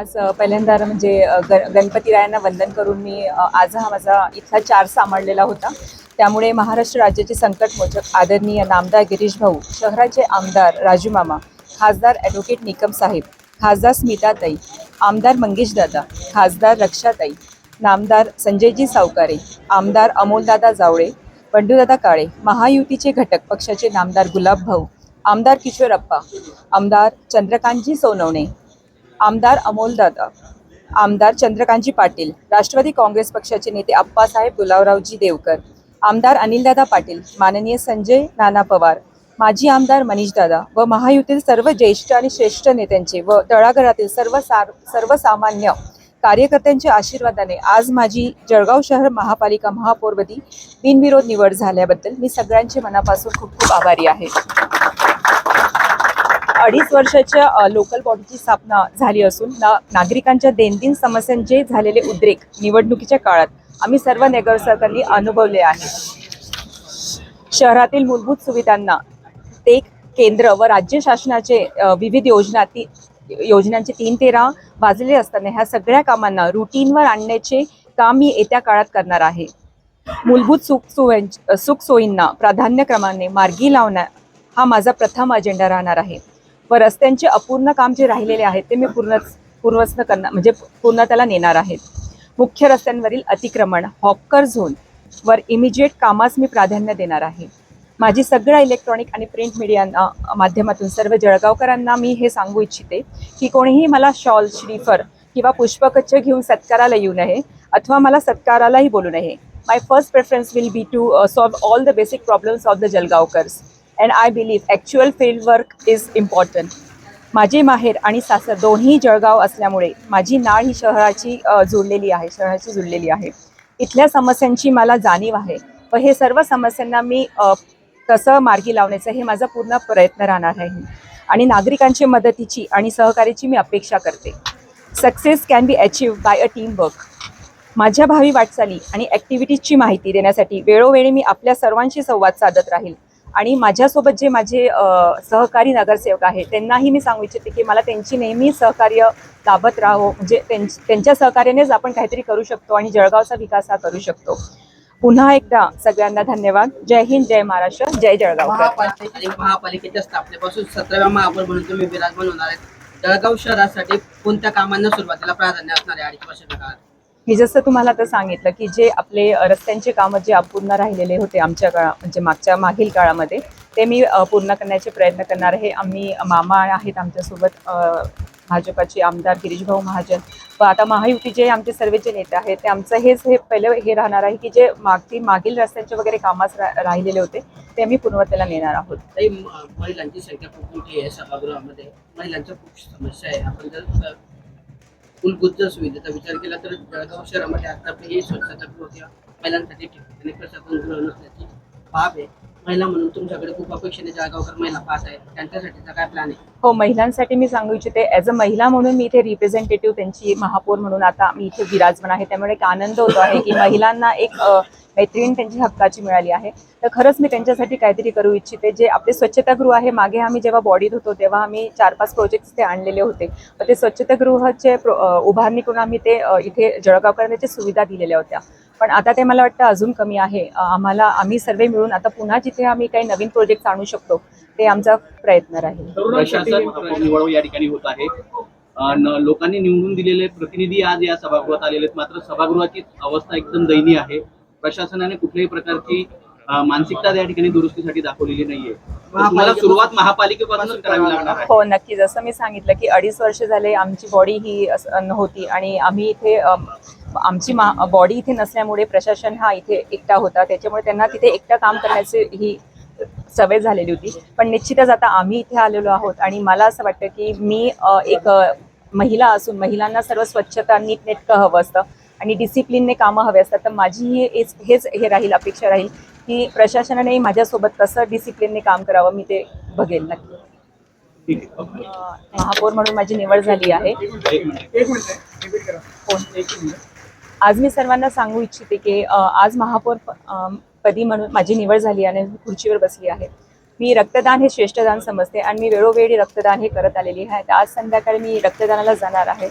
आज पहिल्यांदा म्हणजे अ, ग गणपतीरायांना वंदन करून मी आज हा माझा इथला चार सांभाळलेला होता. त्यामुळे महाराष्ट्र राज्याचे संकटमोचक आदरणीय नामदार गिरीश भाऊ शहराचे आमदार राजू मामा खासदार ॲडव्होकेट निकम साहेब खासदार स्मिताताई आमदार मंगेशदादा खासदार रक्षाताई नामदार संजयजी सावकारे आमदार अमोलदादा जावळे बंडूदादा काळे महायुतीचे घटक पक्षाचे नामदार गुलाब भाऊ आमदार किशोरप्पा आमदार चंद्रकांतजी सोनवणे आमदार अमोलदादा आमदार चंद्रकांतजी पाटील राष्ट्रवादी काँग्रेस पक्षाचे नेते आप्पासाहेब गुलावरावजी देवकर आमदार अनिलदादा पाटील माननीय संजय नाना पवार माजी आमदार मनीषदादा व महायुतीतील सर्व ज्येष्ठ आणि श्रेष्ठ नेत्यांचे व तळागरातील सर्व सार सर्वसामान्य कार्यकर्त्यांच्या आशीर्वादाने आज माझी जळगाव शहर महापालिका महापौरपदी बिनविरोध निवड झाल्याबद्दल मी सगळ्यांचे मनापासून खूप खूप आभारी आहे. अडीच वर्षाच्या लोकल बॉडीची स्थापना झाली असून ना नागरिकांच्या दैनंदिन समस्यांचे झालेले उद्रेक निवडणुकीच्या काळात आम्ही सर्व नगरसेवकांनी अनुभवले आहे. शहरातील मूलभूत सुविधांना ते केंद्र व राज्य शासनाचे विविध योजना ती योजनांचे तीन तेरा वाजले असताना ह्या सगळ्या कामांना रुटीनवर आणण्याचे काम मी येत्या काळात करणार आहे. मूलभूत सुख सुख सोयींना प्राधान्यक्रमाने मार्गी लावणं हा माझा प्रथम अजेंडा राहणार आहे. व रस्त्यांचे अपूर्ण काम जे राहिलेले आहेत ते मी पूर्णच पूर्वस्न करणार म्हणजे पूर्णतेला नेणार आहेत मुख्य रस्त्यांवरील अतिक्रमण हॉकर झोन वर इमिजिएट कामास मी प्राधान्य देणार आहे. माझी सगळ्या इलेक्ट्रॉनिक आणि प्रिंट मीडिया माध्यमातून सर्व जळगावकरांना मी हे सांगू इच्छिते की कोणीही मला शॉल श्रीफर किंवा पुष्पकच्छ घेऊन सत्काराला येऊ नये अथवा मला सत्कारालाही बोलू नये. My first preference will be to solve all the basic problems of the Jalgaonkars. And I believe actual field work is important माझे माहेर आणि सासर दोन्ही जळगाव असल्यामुळे माझी नाळ ही शहराची जुळलेली आहे शहराची जुळलेली आहे. इथल्या समस्यांची मला जाणीव आहे. व हे सर्व समस्यांना मी कसं मार्गी लावण्याचं हे माझा पूर्ण प्रयत्न राहणार आहे. आणि नागरिकांची मदतीची आणि सहकार्याची मी अपेक्षा करते. Success can be achieve by a team work माझ्या भावी वाटचाली आणि ॲक्टिव्हिटीजची माहिती देण्यासाठी वेळोवेळी मी आपल्या सर्वांशी संवाद साधत राहील. आणि माझ्यासोबत जे माझे सहकारी नगरसेवक आहेत त्यांनाही मी सांगू इच्छिते की मला त्यांची नेहमी सहकार्य लाभत राहो म्हणजे त्यांच त्यांच्या सहकार्यानेच आपण काहीतरी करू शकतो आणि जळगावचा विकास हा करू शकतो. पुन्हा एकदा सगळ्यांना धन्यवाद. जय हिंद जय महाराष्ट्र जय जळगाव. महापालिकेच्या स्थापनेपासून सतराव्या महापौर म्हणून तुम्ही विराजमान होणार आहेत. जळगाव शहरासाठी कोणत्या कामांना सुरुवातीला प्राधान्य असणार आहे? अडीच वर्षाच्या काळात मी जसं तुम्हाला आता सांगितलं की जे आपले रस्त्यांचे कामं जे अपूर्ण राहिलेले होते आमच्या काळा म्हणजे मागच्या मागील काळामध्ये ते मी पूर्ण करण्याचे प्रयत्न करणार आहे. आम्ही मामा आहेत आमच्यासोबत भाजपाचे आमदार गिरीशभाऊ महाजन. व आता महायुतीचे आमचे सर्व जे नेते आहेत ते आमचं हेच हे पहिलं हे राहणार आहे की जे मागची मागील रस्त्यांचे वगैरे कामास रा राहिलेले होते ते आम्ही पूर्णतेला नेणार आहोत. महिलांची संख्या खूप मोठी आहे सभागृहामध्ये. महिलांच्या खूप समस्या आहे. आपण जर अ, मूलभूत जर सुविधेचा विचार केला तर जळगाव शहरामध्ये आतापर्यंत स्वच्छता किंवा महिलांसाठी ठिकाणी प्रशासन नसल्याची बाब आहे. महिला म्हणून तुमच्याकडे खूप अपेक्षेने जळगावकर महिला पाहत आहेत. त्यांच्यासाठीचा काय प्लॅन आहे? हो महिलांसाठी मी सांगू इच्छिते ॲज अ महिला म्हणून मी इथे रिप्रेझेंटेटिव्ह त्यांची महापौर म्हणून आता मी इथे विराजमान आहे. त्यामुळे एक आनंद होतो आहे की महिलांना एक मैत्रीण त्यांची हक्काची मिळाली आहे. तर खरंच मी त्यांच्यासाठी काहीतरी करू इच्छिते. जे आपले स्वच्छतागृह आहे मागे आम्ही जेव्हा बॉडीत होतो तेव्हा आम्ही चार पाच प्रोजेक्ट्स ते आणलेले होते. तर ते स्वच्छतागृहाचे उभारणी करून आम्ही ते इथे जळगावकरांना त्याच्या सुविधा दिलेल्या होत्या. पण आता ते मला वाटतं अजून कमी आहे. आम्हाला आम्ही सर्व मिळून आता पुन्हा जिथे आम्ही काही नवीन प्रोजेक्ट आणू शकतो ते आमचा प्रयत्न राहील. प्रशासन निवड या ठिकाणी होत आहे. अन लोकांनी निवडून दिलेले प्रतिनिधी आज या सभागृहात आलेले आहेत. मात्र सभागृहाची अवस्था एकदम दयनीय आहे. प्रशासनाने कुठल्याही प्रकारची मानसिकता या ठिकाणी दुरुस्तीसाठी दाखवलेली नाहीये. तुम्हाला सुरुवात महापालिकेपासूनच करावी लागणार आहे. हो नक्की जसं मी सांगितलं की अडीच वर्ष झाले आमची बॉडी ही नव्हती आणि आम्ही इथे आमची मा बॉडी इथे नसल्यामुळे प्रशासन हा इथे एकटा होता. त्याच्यामुळे त्यांना तिथे एकटा काम करण्याची ही सवय झालेली होती. पण निश्चितच आता आम्ही इथे आलेलो आहोत आणि मला असं वाटतं की मी एक महिला असून महिलांना सर्व स्वच्छता नीटनेटकं हवं असतं. आणि डिसिप्लिनने कामं हवे असतात तर माझी ही हेच हेच हे राहील अपेक्षा राहील की प्रशासनाने माझ्यासोबत कसं डिसिप्लिनने काम करावं मी ते बघेल नक्की. महापौर म्हणून माझी निवड झाली आहे. एक मिनिट फोन आज मी सर्वांना सांगू इच्छिते की आज महापौर पदी म्हणून माझी निवड झाली आणि मी खुर्चीवर बसली आहे. मी रक्तदान हे श्रेष्ठ दान समजते आणि मी वेळोवेळी रक्तदान हे करत आलेली आहे. तर आज संध्याकाळी मी रक्तदानाला जाणार आहे.